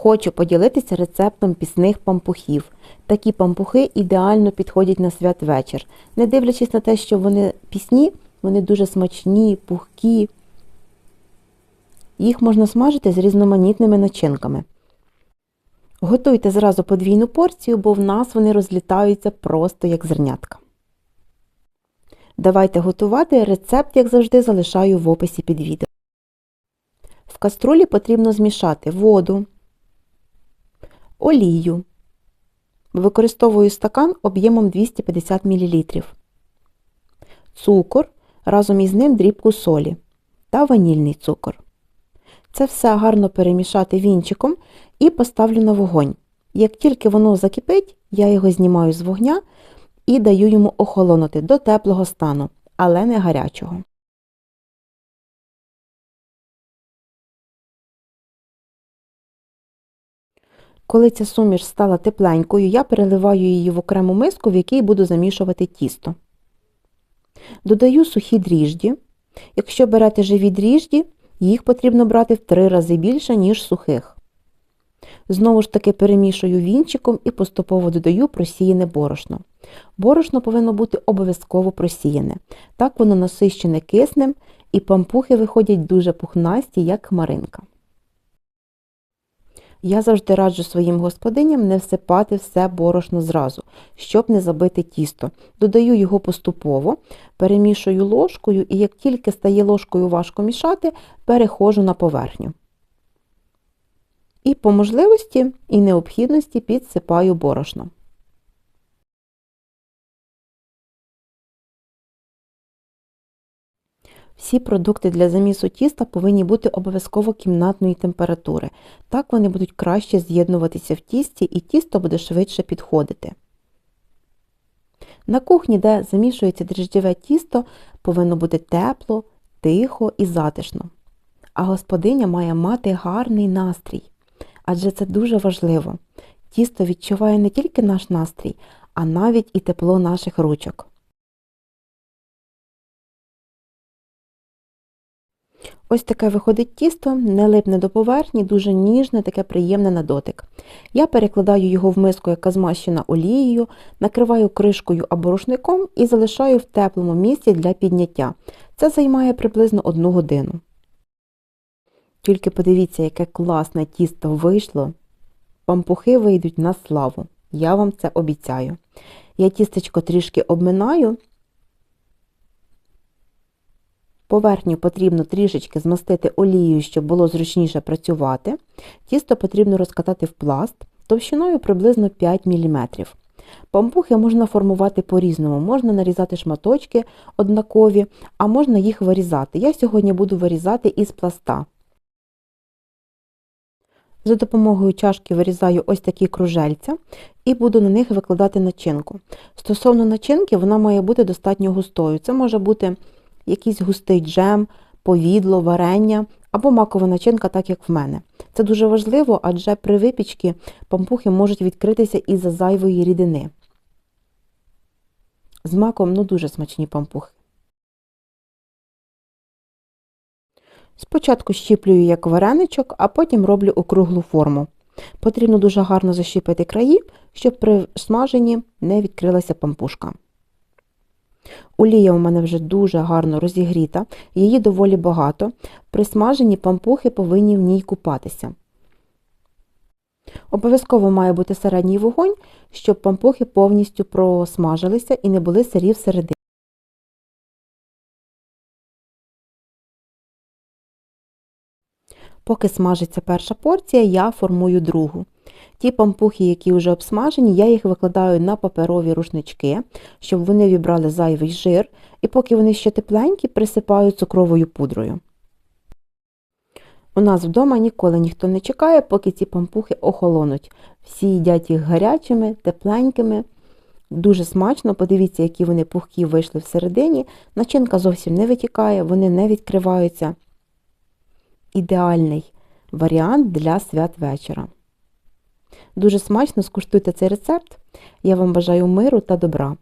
Хочу поділитися рецептом пісних пампухів. Такі пампухи ідеально підходять на святвечір. Не дивлячись на те, що вони пісні, вони дуже смачні, пухкі. Їх можна смажити з різноманітними начинками. Готуйте зразу подвійну порцію, бо в нас вони розлітаються просто як зернятка. Давайте готувати. Рецепт, як завжди, залишаю в описі під відео. В каструлі потрібно змішати воду, олію. Використовую стакан об'ємом 250 мл, цукор, разом із ним дрібку солі та ванільний цукор. Це все гарно перемішати вінчиком і поставлю на вогонь. Як тільки воно закипить, я його знімаю з вогня і даю йому охолонути до теплого стану, але не гарячого. Коли ця суміш стала тепленькою, я переливаю її в окрему миску, в якій буду замішувати тісто. Додаю сухі дріжджі. Якщо берете живі дріжджі, їх потрібно брати в три рази більше, ніж сухих. Знову ж таки перемішую вінчиком і поступово додаю просіяне борошно. Борошно повинно бути обов'язково просіяне. Так воно насищене киснем і пампухи виходять дуже пухнасті, як хмаринка. Я завжди раджу своїм господиням не всипати все борошно зразу, щоб не забити тісто. Додаю його поступово, перемішую ложкою і як тільки стає ложкою важко мішати, перехожу на поверхню. І по можливості і необхідності підсипаю борошно. Всі продукти для замісу тіста повинні бути обов'язково кімнатної температури. Так вони будуть краще з'єднуватися в тісті і тісто буде швидше підходити. На кухні, де замішується дріжджеве тісто, повинно бути тепло, тихо і затишно. А господиня має мати гарний настрій. Адже це дуже важливо. Тісто відчуває не тільки наш настрій, а навіть і тепло наших ручок. Ось таке виходить тісто, не липне до поверхні, дуже ніжне, таке приємне на дотик. Я перекладаю його в миску, яка змащена олією, накриваю кришкою або рушником і залишаю в теплому місці для підняття. Це займає приблизно 1 годину. Тільки подивіться, яке класне тісто вийшло. Пампухи вийдуть на славу. Я вам це обіцяю. Я тістечко трішки обминаю. Поверхню потрібно трішечки змастити олією, щоб було зручніше працювати. Тісто потрібно розкатати в пласт товщиною приблизно 5 мм. Пампухи можна формувати по-різному, можна нарізати шматочки однакові, а можна їх вирізати. Я сьогодні буду вирізати із пласта. За допомогою чашки вирізаю ось такі кружельця і буду на них викладати начинку. Стосовно начинки, вона має бути достатньо густою. Це може бути якийсь густий джем, повідло, варення або макова начинка, так як в мене. Це дуже важливо, адже при випічці пампухи можуть відкритися із-за зайвої рідини. З маком ну дуже смачні пампухи. Спочатку щіплюю як вареничок, а потім роблю округлу форму. Потрібно дуже гарно защіпити краї, щоб при смаженні не відкрилася пампушка. Олія у мене вже дуже гарно розігріта, її доволі багато. При смаженні пампухи повинні в ній купатися. Обов'язково має бути середній вогонь, щоб пампухи повністю просмажилися і не були сирі всередині. Поки смажиться перша порція, я формую другу. Ті пампухи, які вже обсмажені, я їх викладаю на паперові рушнички, щоб вони вібрали зайвий жир, і поки вони ще тепленькі, присипаю цукровою пудрою. У нас вдома ніколи ніхто не чекає, поки ці пампухи охолонуть. Всі їдять їх гарячими, тепленькими. Дуже смачно, подивіться, які вони пухкі вийшли всередині. Начинка зовсім не витікає, вони не відкриваються. Ідеальний варіант для свят вечора. Дуже смачно скуштуйте цей рецепт. Я вам бажаю миру та добра.